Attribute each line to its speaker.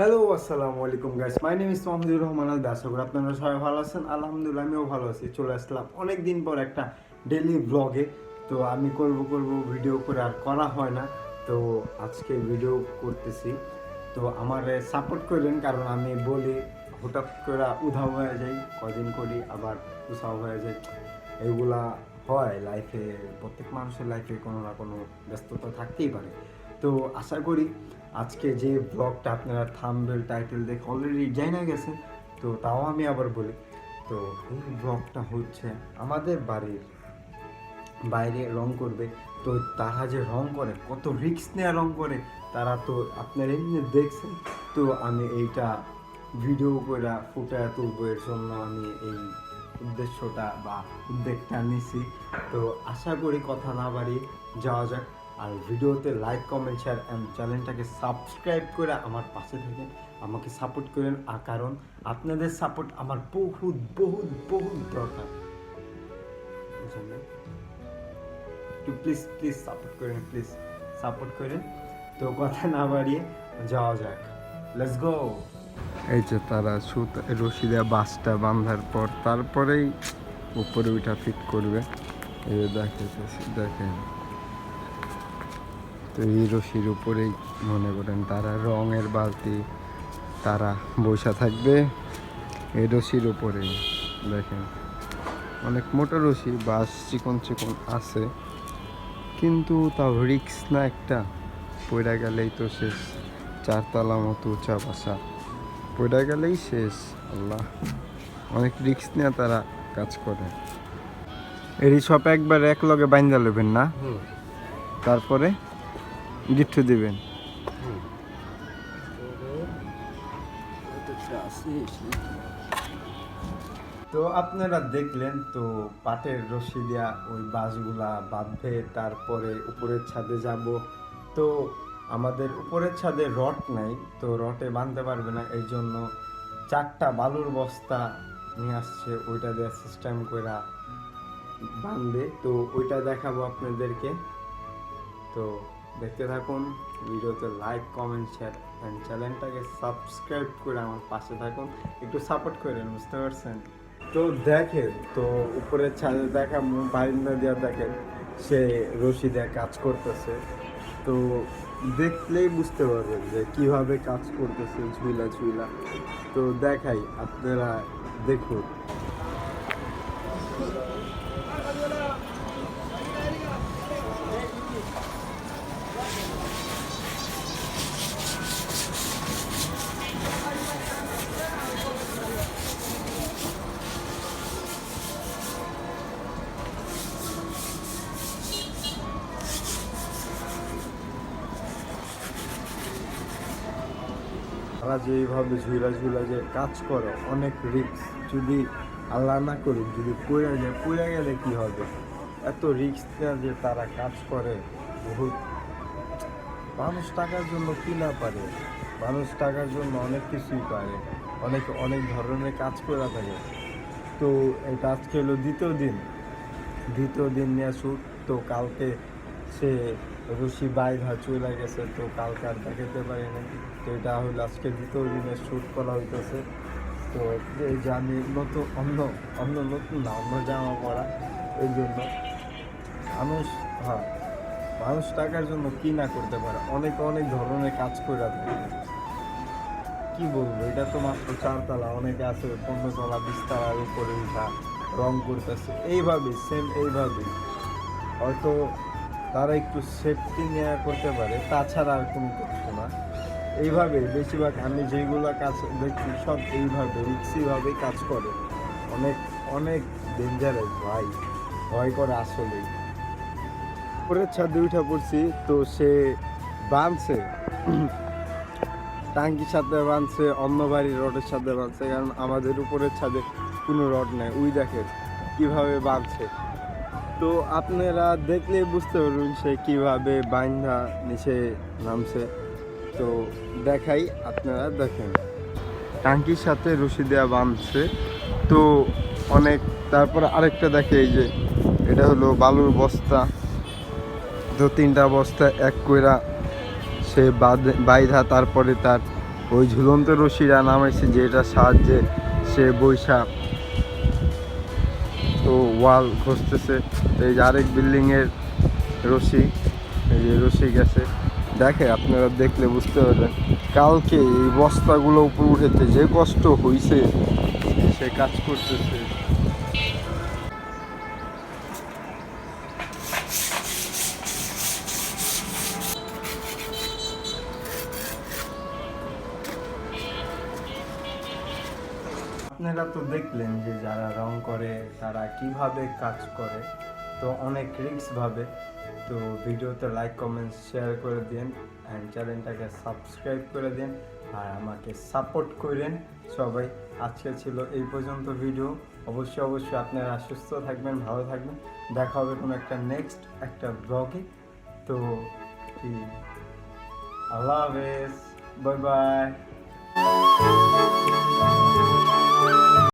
Speaker 1: Hello আসসালামু আলাইকুম guys my name is Mahmudur Rahman আল করি আপনারা সবাই ভালো আছেন? আলহামদুলিল্লাহ, আমিও ভালো আছি। চলে আসলাম অনেক দিন পর একটা ডেলি ব্লগে তো আমি করব করব ভিডিও করে আর করা হয় না। তো আজকে ভিডিও করতেছি। তো আমার সাপোর্ট করেন কারণ আমি বলি, হঠাৎ করে উধাও হয়ে যাই, কদিন করি আবার উৎসাহ হয়ে যাই। এগুলা হয় লাইফে প্রত্যেক মানুষের লাইফে কোনো না কোনো ব্যস্ততা থাকতেই পারে। তো আশা করি আজকে যে ব্লগটা আপনারা থাম্বেল টাইটেল দেখে অলরেডি জানা গেছেন, তো তাও আমি আবার বলি। তো এই ব্লগটা হচ্ছে আমাদের বাড়ির বাইরে রং করবে, তো তারা যে রং করে, কত রিস্ক নেওয়া রং করে, তারা তো আপনারা এমনি দেখছেন। তো আমি এইটা ভিডিও করে ফুটে তুলবো, এর জন্য আমি এই উদ্দেশ্যটা বা উদ্যোগটা নিছি। তো আশা করি কথা না বাড়িয়ে যাওয়া যাক। আর ভিডিওতে লাইক কমেন্ট শেয়ার অ্যান্ড চ্যানেলটাকে সাবস্ক্রাইব করে আমার পাশে থাকেন। আমাকে সাপোর্ট করেন। আর কারণ আপনাদের সাপোর্ট আমার বহুত বহুত বহুত দরকার। একটু প্লিজ প্লিজ সাপোর্ট করেন প্লিজ সাপোর্ট করেন। তো কথা না বাড়িয়ে যাওয়া যাক। লেটস গো এই যে তারা সুত রশি দেওয়া বাসটা বাঁধার পর, তারপরেই উপরে ওইটা ফিট করবে। এই যে দেখেন। তো এই রশির উপরেই মনে করেন তারা রঙের বালতি তারা বসা থাকবে এই রশির উপরেই। দেখেন অনেক মোটা রশি বাস চিকন চিকন আছে কিন্তু তাও রিক্স না একটা। পড়ে গেলেই তো শেষ চারতলা মতো উঁচা বাসা। পড়ে গেলেই শেষ আল্লাহ। অনেক রিক্স নিয়ে তারা কাজ করে। এরই সব একবার এক লগে বাইন্দা নেবেন না? তারপরে? গিফট দিবেন। তো আপনারা দেখলেন তো পাটের রশি দেওয়া ওই বাঁশগুলা বাঁধবে, তারপরে উপরের ছাদে যাব। তো আমাদের উপরের ছাদে রড নাই, তো রটে বাঁধতে পারবে না এই জন্য চারটা বালুর বস্তা নিয়ে আসছে, ওইটা দেওয়ার সিস্টেম করে বাঁধবে। তো ওইটা দেখাবো আপনাদেরকে। তো দেখতে থাকুন, ভিডিওতে লাইক কমেন্ট শেয়ার অ্যান্ড চ্যানেলটাকে সাবস্ক্রাইব করে আমার পাশে থাকুন। একটু সাপোর্ট করেন বুঝতে পারছেন? তো দেখেন, তো উপরের ছাদে দেখা বারিন্দা দেওয়া দেখেন, সে রশি দিয়ে কাজ করতেছে। তো দেখলেই বুঝতে পারবেন যে কীভাবে কাজ করতেছে ঝুলা ঝুলা। তো দেখাই, আপনারা দেখুন। তারা যে এইভাবে ঝুলা ঝুলা যে কাজ করে, অনেক রিস্ক যদি আল্লাহ না করুক, যদি পড়ে যায়, পড়ে গেলে কি হবে? এত রিস্ক যে তারা কাজ করে বহুত। মানুষ টাকার জন্য কি না পারে? মানুষ টাকার জন্য অনেক কিছুই পারে। অনেক অনেক ধরনের কাজ করে থাকে। তো এটা আজকে হলো দ্বিতীয় দিন। দ্বিতীয় দিন নিয়ে শুট তো কালকে সে রশি বাইধা চলে গেছে, তো কালকে আর দেখাতে পারি না তো এটা হলো আজকে দ্বিতীয় দিনে শ্যুট করা হইতেছে। তো এই যে আমি নতুন, অন্য অন্য নতুন না, অন্য জামা পরা, এই জন্য মানুষ হ্যাঁ মানুষ টাকার জন্য কী না করতে পারে? অনেক অনেক ধরনের কাজ করে থাকে। কি বলব, এটা তো মাত্র চারতলা, অনেকে আছে পনেরো তলা বিশ তলার উপরে উঠা, রং করতেছে। এইভাবেই সেম এইভাবেই। হয়তো তারা একটু সেফটি নেওয়া করতে পারে, তাছাড়া আর কোনো কিছু না। এইভাবে বেশিরভাগ আমি যেগুলো কাজ দেখছি, সব এইভাবে রিক্সিভাবেই কাজ করে। অনেক অনেক ডেঞ্জারাস ভাই, ভয় করে আসলেই। উপরের ছাদে উঠে পড়ছি, তো সে বাঁধছে। টাঙ্কির সাথে বাঁধছে, অন্য বাড়ির রডের সাথে বাঁধছে, কারণ আমাদের উপরের ছাদে কোনো রড নেই। উই দেখেন কীভাবে বাঁধছে। তো আপনারা দেখলে বুঝতে পারবেন সে কীভাবে বাইন্ধা নিচে নামছে। তো দেখাই, আপনারা দেখেন। টাঙ্কির সাথে রশি দেওয়া বাঁধছে। তো অনেক, তারপর আরেকটা দেখে এই যে, এটা হলো বালুর বস্তা। দু তিনটা বস্তা এক কইরা সে বাইধা, তারপরে তার ওই ঝুলন্ত রশিরা নামাইছে যেটার সাহায্যে সে বৈশা তো ওয়াল ঘষতেছে। এই যে আরেক বিল্ডিংয়ের রশি, এই যে রশি গেছে। দেখে আপনারা দেখলে বুঝতে পারবেন, কালকে এই বস্তাগুলো উপরে উঠেতে যে কষ্ট হইছে, সে কাজ করতেছে। আপনারা তো দেখলেন যে যারা রং করে, তারা কীভাবে কাজ করে, তো অনেক রিক্স ভাবে। তো ভিডিওতে লাইক কমেন্ট শেয়ার করে দিন অ্যান্ড চ্যানেলটাকে সাবস্ক্রাইব করে দিন আর আমাকে সাপোর্ট করেন সবাই। আজকে ছিল এই পর্যন্ত ভিডিও অবশ্যই অবশ্যই আপনারা সুস্থ থাকবেন, ভালো থাকবেন। দেখা হবে কোনো একটা নেক্সট একটা ব্লগে তো কি? আল্লাহ হাফেজ। Bye bye